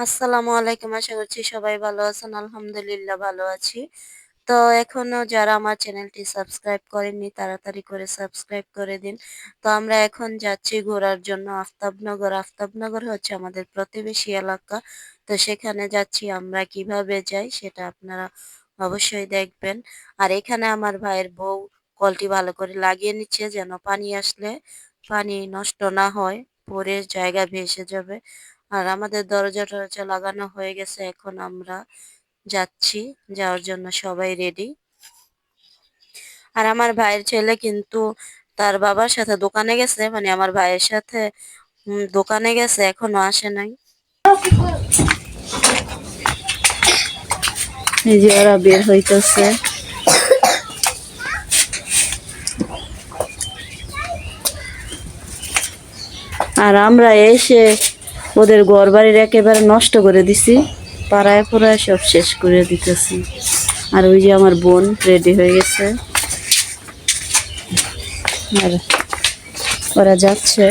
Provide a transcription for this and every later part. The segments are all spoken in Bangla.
আসসালামু আলাইকুম, আশা করছি সবাই ভালো আছেন। আলহামদুলিল্লাহ ভালো আছি। তো এখনও যারা আমার চ্যানেলটি সাবস্ক্রাইব করেননি, তাড়াতাড়ি করে সাবস্ক্রাইব করে দিন। তো আমরা এখন যাচ্ছি ঘোরার জন্য আফতাবনগর। আফতাবনগর হচ্ছে আমাদের প্রতিবেশী এলাকা। তো সেখানে যাচ্ছি আমরা কীভাবে যাই সেটা আপনারা অবশ্যই দেখবেন। আর এখানে আমার ভাইয়ের বউ কলটি ভালো করে লাগিয়ে নিচ্ছে যেন পানি আসলে পানি নষ্ট না হয়, পরে জায়গা ভেসে যাবে। আর আমাদের দরজা টরজা লাগানো হয়ে গেছে, এখন আমরা যাচ্ছি, যাওয়ার জন্য সবাই রেডি আর আমার ভাইয়ের ছেলে কিন্তু তার বাবার সাথে দোকানে গেছে মানে আমার ভাইয়ের সাথে দোকানে গেছে, এখনও আসে নাই। বের হইতেছে। আর আমরা এসে ওদের ঘর বাড়ির একেবারে নষ্ট করে দিছি, পাড়ায় পোড়ায় সব শেষ করে দিতেছি। আর ওই যে আমার বোন রেডি হয়ে গেছে। আর ওরা যাচ্ছে।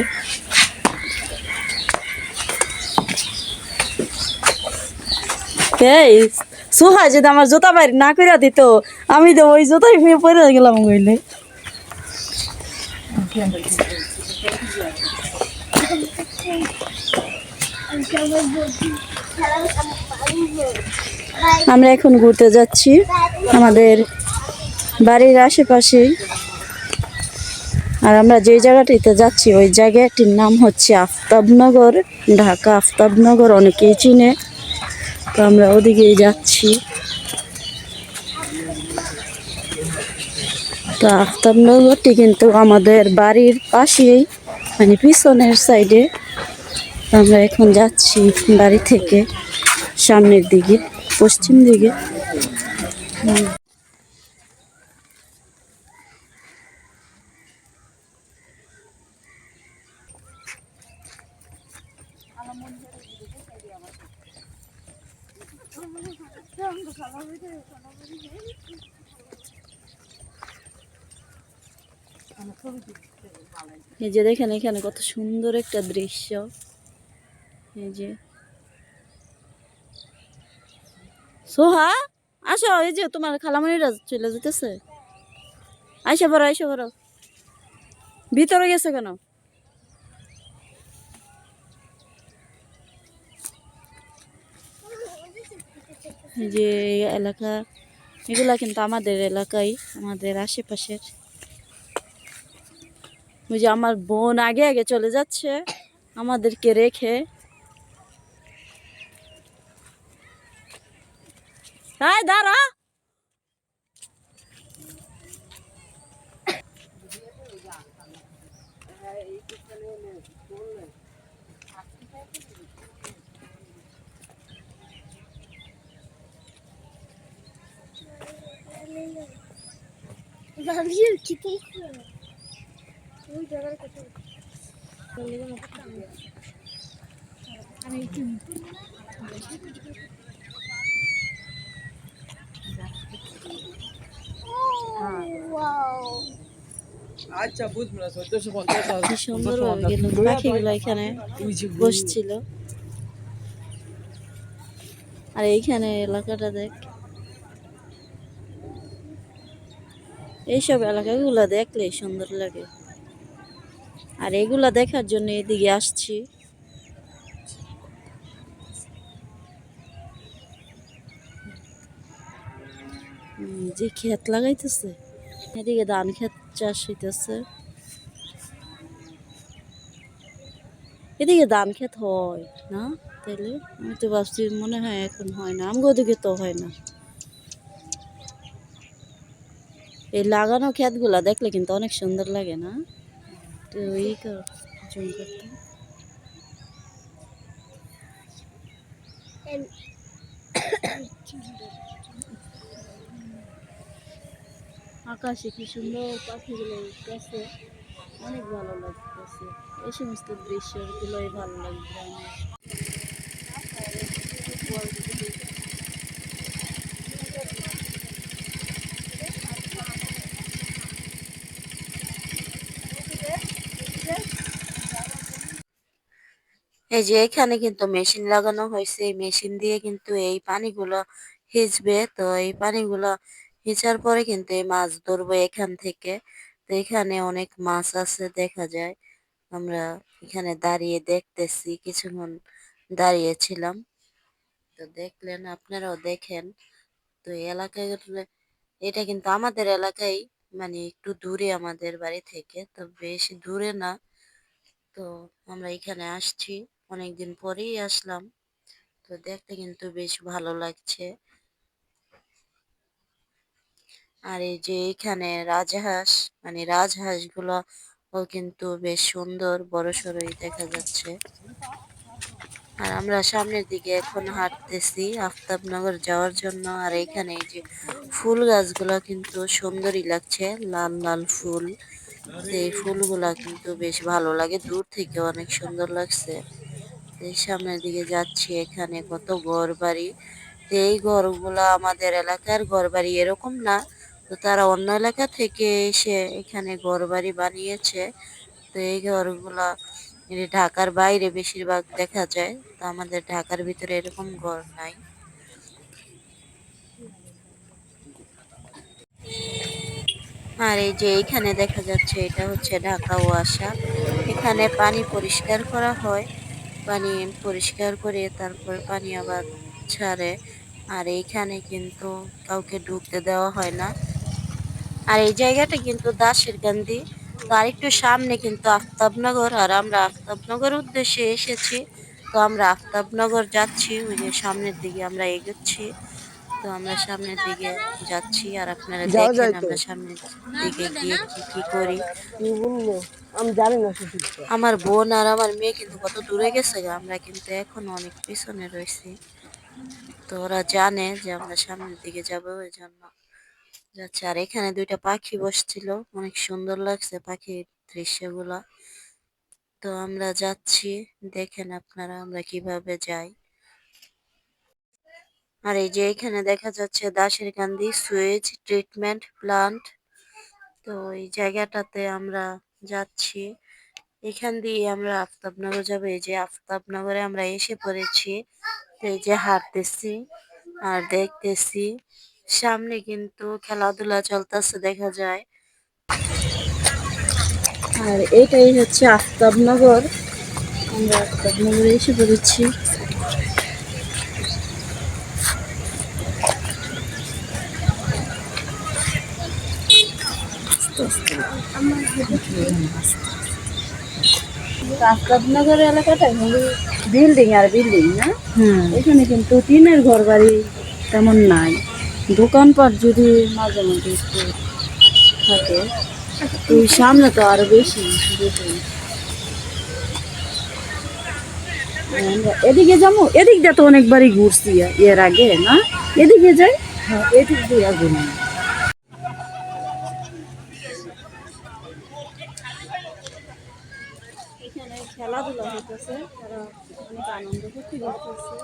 এই সোহা যদি আমার জুতা বাইর না করে দিত, আমি তো ওই জুতাই পরে গেলাম বইলে আমরা এখন ঘুরতে যাচ্ছি আমাদের বাড়ির আশেপাশেই। আর আমরা যে জায়গাটিতে যাচ্ছি, ওই জায়গাটির নাম হচ্ছে আফতাবনগর। ঢাকা আফতাবনগর অনেকেই চিনে। তো আমরা ওদিকেই যাচ্ছি। তো আফতাবনগরটি কিন্তু আমাদের বাড়ির পাশেই মানে পিছনের সাইডে আমরা এখন যাচ্ছি বাড়ি থেকে সামনের দিকে, পশ্চিম দিকে। এই যে দেখেন এখানে কত সুন্দর একটা দৃশ্য এই যে। সোহা, আসো, এই যে তোমার খালামণিরা চলে যেতেছে। আইসা বড় আইসা বড় ভিতরে গেছে কেন? যে এলাকা, এগুলা কিন্তু আমাদের এলাকায়, আমাদের আশেপাশের। ওই যে আমার বোন আগে আগে চলে যাচ্ছে, আমাদেরকে রেখে। हाय Dara Mamir kita itu. Ini jangan kata. Kalau dia mau kata. Ada itu. চোদ্দশো পঞ্চাশ আর কি সুন্দর গেল। পাখিগুলো এখানে বসছিল। আর এইখানে এলাকাটা দেখ। এইসব এলাকাগুলো দেখলে সুন্দর লাগে। আর এগুলা দেখার জন্য এদিকে আসছি। যে ক্ষেত লাগাইতেছে, এদিকে ধান ক্ষেত চাষ হইতেছে। এদিকে ধান ক্ষেত হয় না তাইলে? আমি তো ভাবছি মনে হয় এখন হয় না, আমগো ওদিকে তো হয় না। এই লাগানো ক্ষেতগুলা দেখলে কিন্তু অনেক সুন্দর লাগে না? তো এই জুম করতে। আকাশে কি সুন্দর পাখিগুলো উঠতেছে, অনেক ভালো লাগতেছে। এই সমস্ত দৃশ্যগুলোই ভালো লাগবে আমার। এই যে এখানে কিন্তু মেশিন লাগানো হয়েছে মেশিন দিয়ে কিন্তু এই পানিগুলো হিচবে তো এই পানিগুলো হিচার পরে কিন্তু এই মাছ ধরবো এখান থেকে। তো এখানে অনেক মাছ আছে দেখা যায়। আমরা এখানে দাঁড়িয়ে দেখতেছি, কিছুক্ষণ দাঁড়িয়েছিলাম। তো দেখলেন, আপনারাও দেখেন। তো এলাকায় এটা কিন্তু আমাদের এলাকায় মানে একটু দূরে আমাদের বাড়ি থেকে, তো বেশি দূরে না। তো আমরা এখানে আসছি, অনেকদিন পরেই আসলাম। তো দেখতে কিন্তু বেশ ভালো লাগছে। আর এই যে এখানে রাজহাঁস মানে রাজহাঁসগুলো ও কিন্তু বেশ সুন্দর বড় সড়ই দেখা যাচ্ছে। আর আমরা সামনের দিকে এখন হাঁটতেছি আফতাবনগর যাওয়ার জন্য। আর এখানে এই যে ফুল গাছগুলো কিন্তু সুন্দরই লাগছে, লাল লাল ফুল। এই ফুলগুলা কিন্তু বেশ ভালো লাগে, দূর থেকে অনেক সুন্দর লাগছে। এই সামনের দিকে যাচ্ছি, এখানে কত ঘর বাড়ি এই ঘরগুলা আমাদের এলাকার ঘর বাড়ি এরকম না তো তারা অন্য এলাকা থেকে এসে এখানে ঘর বাড়ি বানিয়েছে। তো এই ঘরগুলা ঢাকার বাইরে বেশিরভাগ দেখা যায়। তো আমাদের ঢাকার ভিতরে এরকম ঘর নাই। আর এই যে এইখানে দেখা যাচ্ছে এটা হচ্ছে ঢাকা ওয়াসা। এখানে পানি পরিষ্কার করা হয়। পানি পরিষ্কার করে তারপর পানি আবার ছাড়ে। আর এইখানে কিন্তু কাউকে ঢুকতে দেওয়া হয় না। আর এই জায়গাটা কিন্তু দাসের গান্ধী। তো আরেকটু সামনে কিন্তু আফতাবনগর আর আমরা আফতাবনগর উদ্দেশ্যে এসেছি। তো আমরা আফতাবনগর যাচ্ছি ওই যে সামনের দিকে আমরা এগোচ্ছি। তো আমরা সামনের দিকে যাচ্ছি আর আপনারা দেখেন আমরা সামনের দিকে গিয়ে কি কি করি। আমি জানি না আমার বোন আর আমার মেয়ে কিন্তু কত দূরে গেছে গা, আমরা কিন্তু এখন অনেক পিছনে রয়েছি। তো ওরা জানে যে আমরা সামনের দিকে যাব ওই জন্য। যাচ্ছে। আর এখানে দুইটা পাখি বসছিল। অনেক সুন্দর লাগছে পাখির দৃশ্যগুলা। তো আমরা যাচ্ছি। দেখেন আপনারা আমরা কীভাবে যাই। আর এই যে এখানে দেখা যাচ্ছে দাসের কান্দি সুয়েজ ট্রিটমেন্ট প্লান্ট। তো এই জায়গাটাতে আমরা যাচ্ছি। এখান দিয়ে আমরা আফতাবনগর যাব। এই যে আফতাবনগরে আমরা এসে পড়েছি। তো এই যে হাঁটতেছি আর দেখতেছি সামনে কিন্তু খেলাধুলা চলতেছে দেখা যায়। আর এটাই হচ্ছে আফতাবনগর আমরা আফতাবনগরে এসে পড়েছি। আফতাবনগর এলাকাটা বিল্ডিং আর বিল্ডিং না? এখানে কিন্তু টিনের ঘর বাড়ি তেমন নাই। দোকানপাট যদি মাঝে মধ্যে একটু থাকে ওই সামনে তো আরও বেশি এদিকে যাব, এদিক দিয়ে তো অনেকবারই ঘুরছি এর আগে, না? এদিকে যাই? হ্যাঁ এদিক দিয়ে এখানে খেলাধুলা হইতেছে, তারা অনেক আনন্দ ফুর্তি করতেছে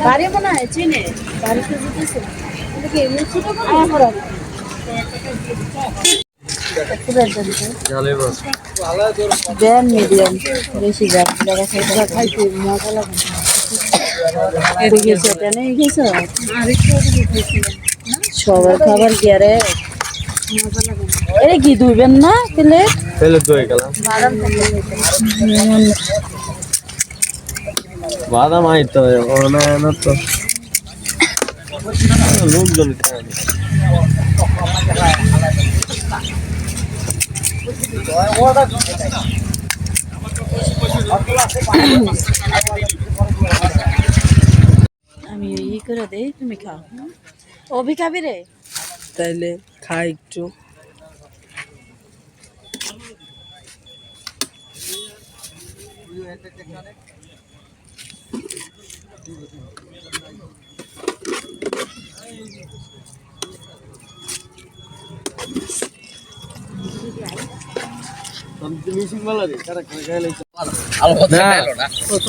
বাড়ি হয় চিনে? বাড়িতে যেতেছে। জ্যাম মিডিয়াম বেশি জ্যাম খাইতে মজা লাগে সবার খাবার কি আরে? কি ধুইবেন না প্লেট ফেলে তো গেলাম বাদাম আইতো ওনা তো লোকজন আমি ই করে দেই তুমি খাও। অভি খাবি রে? তাইলে খাই একটু।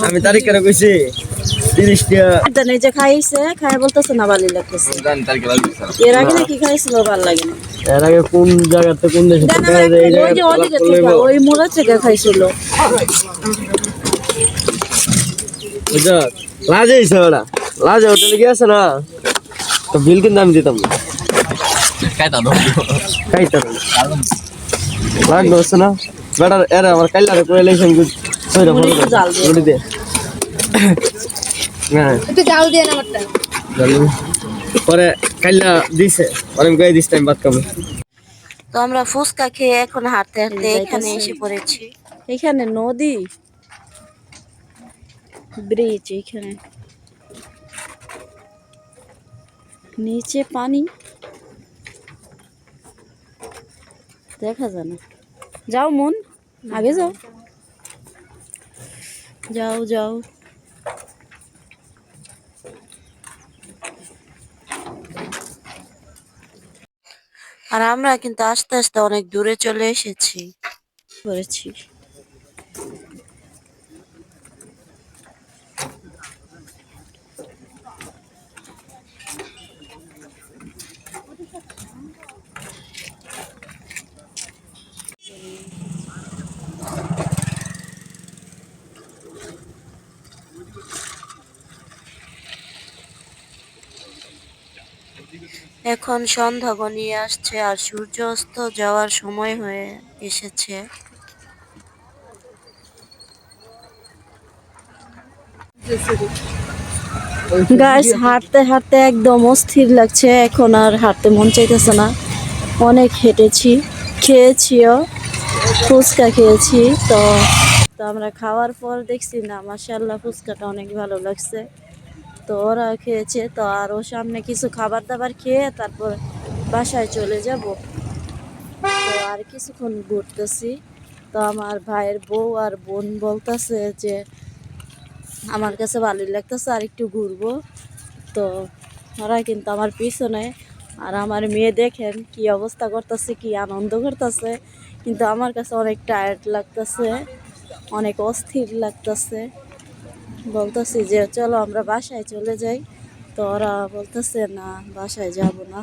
আমি তারিখ কইছি? খাইছে খাই বলতেছে না ভালো লাগতেছে। এর আগে নাকি খাইছিল ভালো লাগে না। এর আগে কোন জায়গাতে কোন দেশে ওই যে ওদিকে? ওই মোড়া থেকে খাইছিল। লাজে ওরা। লাজে হোটেলে গিয়েছে না? তো বিল কিন্তু আমি দিতাম না। না? বেটার এর আমার কাইলারে সইরা দে। হ্যাঁ। একটু জাল দিয়ে না আমারটা। পরে কাইলা দিছে। পরে আমি কয়ে দিস টাইম বাদ খাব। তো আমরা ফুচকা খেয়ে এখন হাঁটতে হাঁটতে এখানে এসে পড়েছি। এখানে নদী। ব্রিজ এখানে। নিচে পানি। দেখা যায় না। যাও মন আগে যাও। যাও যাও। আর আমরা কিন্তু আস্তে আস্তে অনেক দূরে চলে এসেছি। করেছি। এখন সন্ধ্যা ঘনিয়ে আসছে আর সূর্য অস্ত যাওয়ার সময় হয়ে এসেছে। গাছ হাঁটতে হাঁটতে একদম অস্থির লাগছে। এখন আর হাঁটতে মন চাইতেছে না। অনেক হেঁটেছি, খেয়েছিও, ফুচকা খেয়েছি। তো আমরা খাওয়ার পর দেখছি না মাসাল্লাহ ফুচকাটা অনেক ভালো লাগছে। তো ওরা খেয়েছে, তো আর ওর সামনে কিছু খাবার দাবার খেয়ে তারপর বাসায় চলে যাব। তো আর কিছুক্ষণ ঘুরতেছি। তো আমার ভাইয়ের বউ আর বোন বলতেছে যে, আমার কাছে ভালোই লাগতেছে, আর একটু ঘুরবো। তো ওরা কিন্তু আমার পিছনে, আর আমার মেয়ে দেখেন কি অবস্থা করতেছে, কি আনন্দ করতেছে। কিন্তু আমার কাছে অনেক টায়ার্ড লাগতেছে, অনেক অস্থির লাগতেছে। বলতেছি যে, চলো আমরা বাসায় চলে যাই। তো ওরা বলতেছে, না, বাসায় যাব না।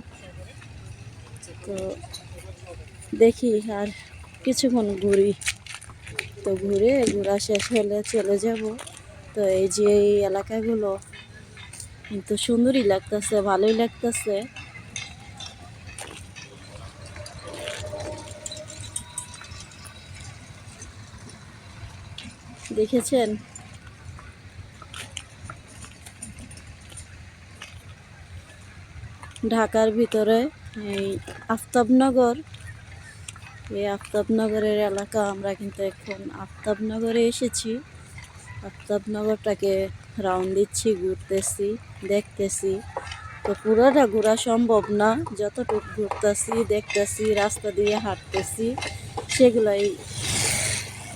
তো দেখি আর কিছুক্ষণ ঘুরি। তো ঘুরে, ঘোরা শেষ হলে চলে যাব। তো এই যে এই এলাকাগুলো কিন্তু সুন্দরই লাগতেছে, ভালোই লাগতেছে। দেখেছেন? ঢাকার ভিতরে এই আফতাবনগর। এই আফতাবনগরের এলাকা আমরা কিন্তু এখন আফতাবনগরে এসেছি। আফতাবনগরটাকে রাউন্ড দিচ্ছি, ঘুরতেছি, দেখতেছি। তো পুরোটা ঘোরা সম্ভব না। যতটুকু ঘুরতেছি, দেখতেছি, রাস্তা দিয়ে হাঁটতেছি, সেগুলাই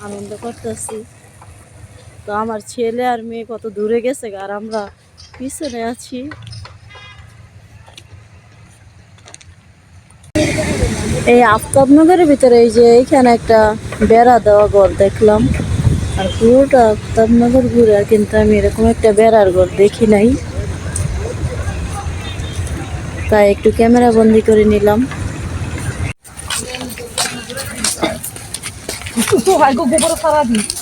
আনন্দ করতেছি। তো আমার ছেলে আর মেয়ে কত দূরে গেছে আর আমরা পিছনে আছি। এই আফতাবনগরের ভিতরে এই যে এইখানে একটা বেড়া দেওয়া ঘর দেখলাম। আর পুরোটা আফতাবনগর ঘুরে কিন্তু আমি এরকম একটা বেড়ার ঘর দেখি নাই। তাই একটু ক্যামেরা বন্দি করে নিলাম।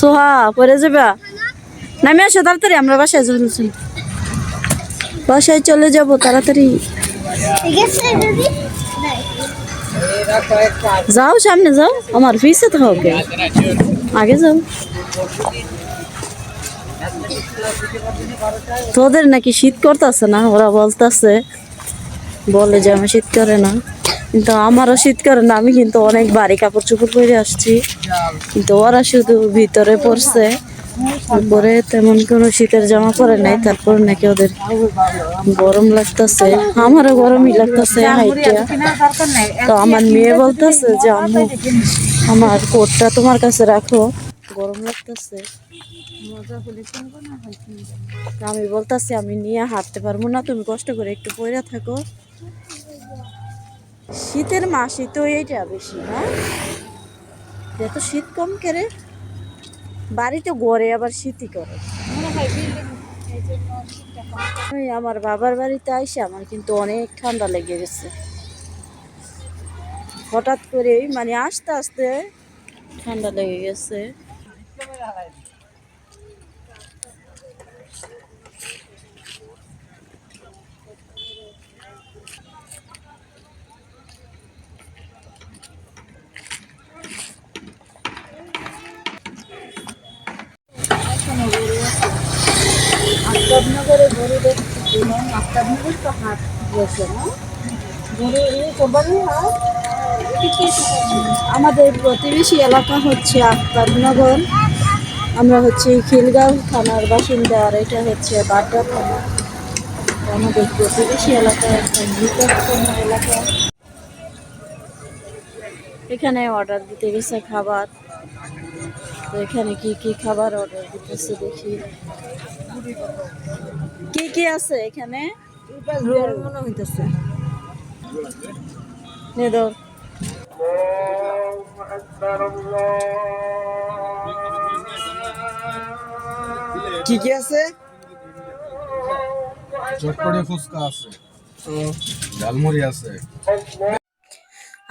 সোহা পরে যাবা? নামে আসো তাড়াতাড়ি, আমরা বাসায় চলেছি বাসায় চলে যাব তাড়াতাড়ি। যাও সামনে, যাও। আমার ফিসে তো হবে আগে যাও। তোদের নাকি শীত করতেছে না? ওরা বলতেছে, বলে যে আমি শীত করে না। কিন্তু আমারও শীত করে না আমি কিন্তু অনেক বাড়ি কাপড় চোপড় পরে আসছি। কিন্তু ওরা শুধু ভিতরে পড়ছে উপরে তেমন কোনো শীতের জামা পরে নাই, তারপর নাকি ওদের গরম লাগতেছে। আমারও গরমই লাগতেছে তো আমার মেয়ে বলতেছে যে আমি আমার কোটটা তোমার কাছে রাখো। গরম লাগতেছে। আমি বলতাছি, আমি নিয়ে হাঁটতে পারব না, তুমি কষ্ট করে একটু পয়রা থাকো। শীতের মাসে তো এইটা বেশি না? এত শীত কম করে বাড়িতে গড়ে আবার শীতই করে। আমার বাবার বাড়িতে আইসে আমার কিন্তু অনেক ঠান্ডা লেগে গেছে। হঠাৎ করেই মানে আস্তে আস্তে ঠান্ডা লেগে গেছে। আফতাবনগরে গরু দেখছি আফতাবনগর তো হাট বসে, না? গরু এই কোরবানি আমাদের প্রতিবেশী এলাকা হচ্ছে আফতাবনগর আমরা হচ্ছে খিলগাঁও থানার বাসিন্দা, আর এটা হচ্ছে বাড্ডা থানা। আমাদের প্রতিবেশী এলাকা একটা নিকটতম এলাকা। এখানে অর্ডার দিতে গেছে খাবার। তো এখানে কি কি খাবার অর্ডার দিতেছে দেখি। কি কি আছে এখানে? রোল মনে হইতেছে। নে কি কি আছে? চটপটে ফুচকা আছে। ঝালমুড়ি আছে।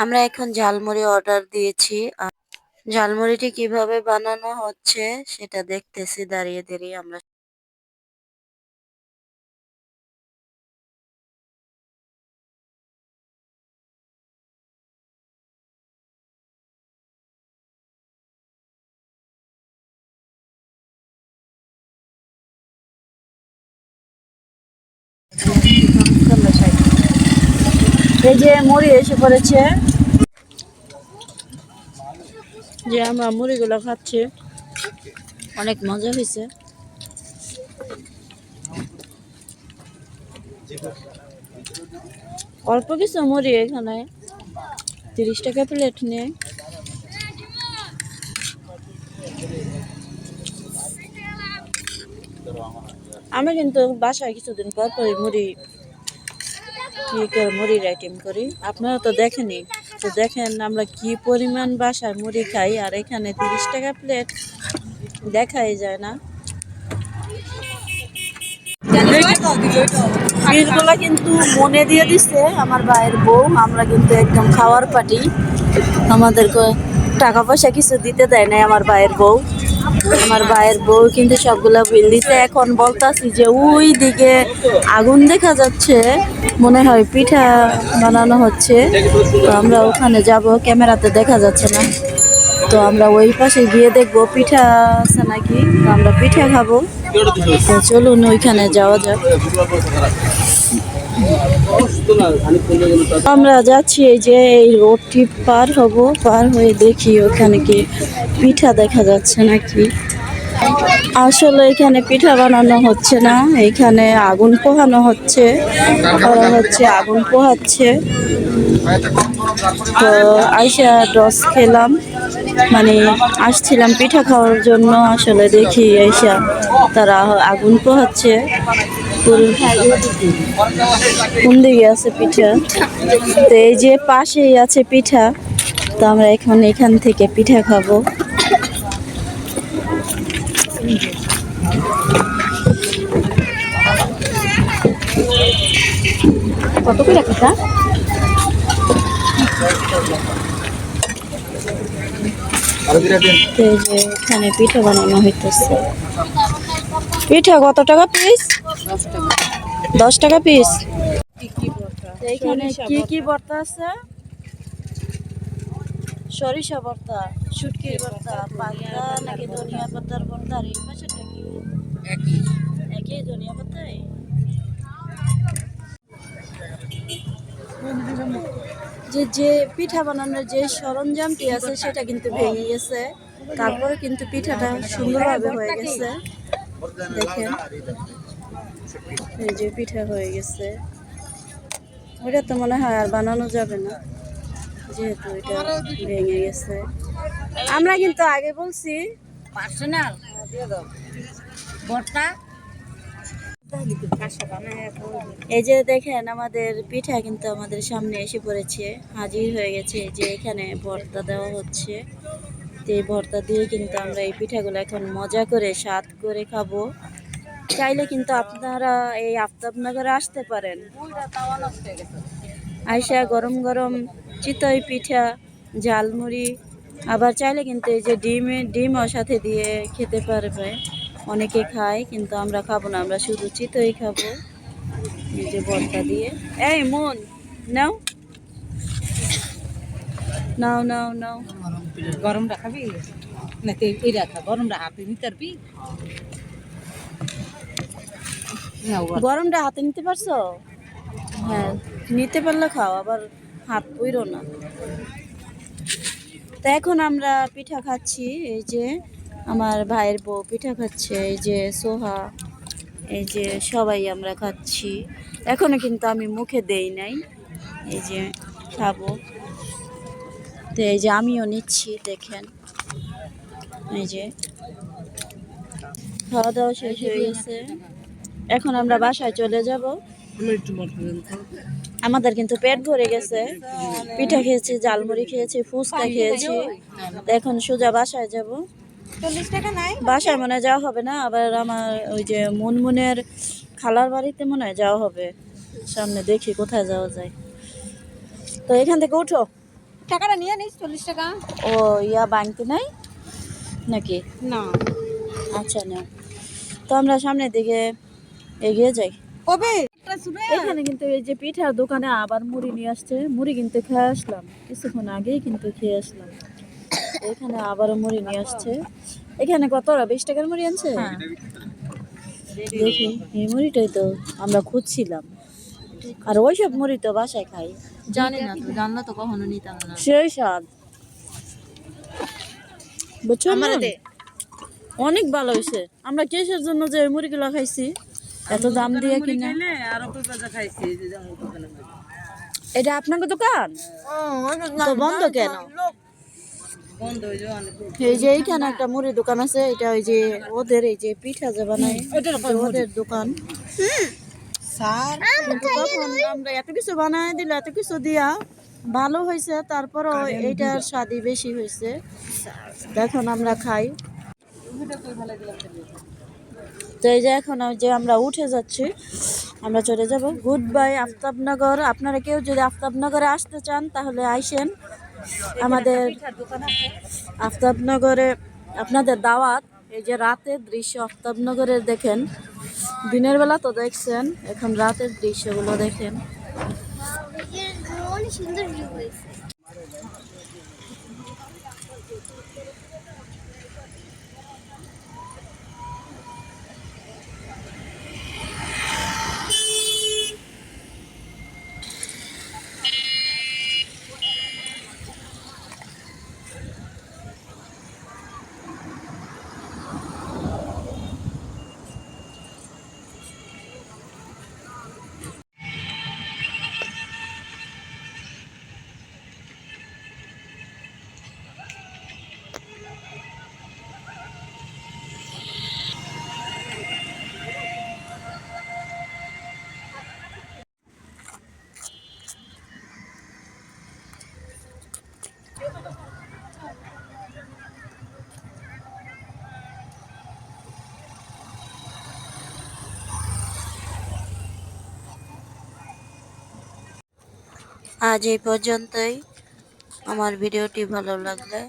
আমরা এখন ঝালমুড়ি অর্ডার দিয়েছি। আর ঝালমুড়িটি কীভাবে বানানো হচ্ছে সেটা দেখতেছি দাঁড়িয়ে দাঁড়িয়ে আমরা এই যে মুড়ি এসে পড়েছে যে আমরা মুড়িগুলো খাচ্ছি। অনেক মজা হয়েছে। অল্প কিছু মুড়ি এখানে। তিরিশ টাকা প্লেট নিয়ে। আমি কিন্তু বাসায় কিছুদিন পর পর মুড়ি করে মুড়ির আইটেম করি? আপনারা তো দেখেনি তো দেখেন আমরা কি পরিমাণ বাসায় মুড়ি খাই, আর এখানে তিরিশ টাকা প্লেট দেখাই যায় না। কিন্তু মনে দিয়ে দিচ্ছে আমার ভাইয়ের বউ, আমরা কিন্তু একদম খাওয়ার পাটি আমাদেরকে টাকা পয়সা কিছু দিতে দেয় নাই আমার ভাইয়ের বউ। আমার ভাইয়ের বউ কিন্তু সবগুলা বিল দিতে এখন বলতাছি যে ওই দিকে আগুন দেখা যাচ্ছে, মনে হয় পিঠা বানানো হচ্ছে। তো আমরা ওখানে যাব, ক্যামেরাতে দেখা যাচ্ছে না। তো আমরা ওই পাশে গিয়ে দেখব পিঠা আছে নাকি, তো আমরা পিঠা খাব। তো চলুন ওইখানে যাওয়া যাক। আমরা যাচ্ছি এই যে এই রোডটি পার হব, পার হয়ে দেখি ওখানে কি পিঠা দেখা যাচ্ছে নাকি? আসলে এখানে পিঠা বানানো হচ্ছে না, এখানে আগুন পোহানো হচ্ছে, ওরা হচ্ছে আগুন পোহাচ্ছে। তো আইসা ডস খেলাম মানে আসছিলাম পিঠা খাওয়ার জন্য, আসলে দেখি আইসা তারা আগুন পোহাচ্ছে। কোন দিকে আছে পিঠা? তো এই যে পাশেই আছে পিঠা, তো আমরা এখন এখান থেকে পিঠা খাব। কত করে যে এখানে পিঠা বানানো হইতেছে। পিঠা কত টাকা পিস দশ টাকা পিস এইখানে কি কি ভর্তা আছে? সরিষা ভর্তা শুটকির ভর্তা পাতা নাকি ধনিয়া পাতার ভর্তা আর এই পাশেরটা কি? একই। একই ধনিয়া পাতায় যে যে পিঠা বানানোর যে সরঞ্জামটি আছে সেটা কিন্তু ভেঙে গেছে। তারপরে কিন্তু পিঠাটা সুন্দরভাবে হয়ে গেছে। দেখেন এই যে পিঠা হয়ে গেছে। ওটা তো মনে হয় আর বানানো যাবে না। যেহেতু এটা ভেঙে গেছে। আমরা কিন্তু আগে বলছি পার্সোনাল? বর্তা এই যে দেখেন আমাদের পিঠা কিন্তু আমাদের সামনে এসে পড়েছে হাজির হয়ে গেছে। যে এখানে ভর্তা দেওয়া হচ্ছে। তো এই ভর্তা দিয়ে কিন্তু আমরা এই পিঠাগুলো এখন মজা করে স্বাদ করে খাব। চাইলে কিন্তু আপনারা এই আফতাবনগরে আসতে পারেন। আইসা গরম গরম চিতই পিঠা ঝালমুড়ি আবার চাইলে কিন্তু এই যে ডিমে ডিমও সাথে দিয়ে খেতে পারবে। অনেকে খায় কিন্তু আমরা খাব না আমরা শুধু চিতই খাব। এই যে ভর্তা দিয়ে। এই মন নাও। নাও নাও নাও। গরমটা খাবি না গরমটা হাতে নিতে পারবি? নাও গরমটা হাতে নিতে পারছ? হ্যাঁ নিতে পারলে খাও, আবার হাত পুইরো না। তো এখন আমরা পিঠা খাচ্ছি, এই যে আমার ভাইয়ের বউ পিঠা খাচ্ছে, এই যে সোহা, এই যে সবাই আমরা খাচ্ছি। এখনও কিন্তু আমি মুখে দেই নাই, এই যে খাব। তো এই যে আমিও নিচ্ছি, দেখেন। এই যে খাওয়া দাওয়া শেষ হয়ে গেছে। এখন আমরা বাসায় চলে যাব। আমাদের কিন্তু পেট ভরে গেছে। পিঠা খেয়েছি জালমুড়ি খেয়েছি ফুচকা খেয়েছি। তো এখন সোজা বাসায় যাব। বাসায় মনে হয় যাওয়া হবে না আবার আমার ওই যে মুনমুনের খালার বাড়িতে মনে হয় যাওয়া হবে। সামনে দেখি কোথায় যাওয়া যায়। তো এখান থেকে উঠো। টাকাটা নিয়ে নিস চল্লিশ টাকা। ও ইয়া বাংতি নাই? নাকি? না। আচ্ছা না। তো আমরা সামনের দিকে এগিয়ে যাই। কবে? এখানে কিন্তু এই যে পিঠার দোকানে আবার মুড়ি নিয়ে আসছে। মুড়ি কিন্তু খেয়ে আসলাম। কিছুক্ষণ আগেই কিন্তু খেয়ে আসলাম। এখানে আবারও মুড়ি নিয়ে আসছে। এখানে কত? ওরা বিশ টাকার মুড়ি আনছে? দেখি এই মুড়িটাই তো আমরা খুঁজছিলাম। আর ওইসব মুড়ি তো বাসায় খাই। জানি না জানলে তো কখনো নিতাম না। সেই স্বাদ। বুঝছ? অনেক ভালো হয়েছে। আমরা কিসের জন্য যে মুড়িগুলো খাইছি এত দাম দিয়ে কিনে? এটা আপনাকে দোকান? তো বন্ধ কেন? এই যে এইখানে একটা মুড়ি দোকান আছে এটা ওই যে ওদের এই যে পিঠা যে বানায় ওদের দোকান। আমরা এত কিছু বানায় দিলে এত কিছু দিয়া। ভালো হয়েছে তারপরও এইটার স্বাদই বেশি হয়েছে। এখন আমরা খাই। তো এই যে এখন যে আমরা উঠে যাচ্ছি, আমরা চলে যাব। Good bye Aftabnagar. আপনারা কেউ যদি আফতাবনগরে আসতে চান, তাহলে আইসেন। আমাদের আফতাবনগরে আপনাদের দাওয়াত, এই যে রাতের দৃশ্য আফতাবনগরের দেখেন। দিনের বেলা তো দেখছেন, এখন রাতের দৃশ্যগুলো দেখেন। সুন্দর ভিউ হয়েছে। আজ এই পর্যন্তই। আমার ভিডিওটি ভালো লাগলে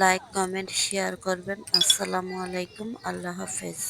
লাইক কমেন্ট শেয়ার করবেন। আসসালামু আলাইকুম। আল্লাহ হাফেজ।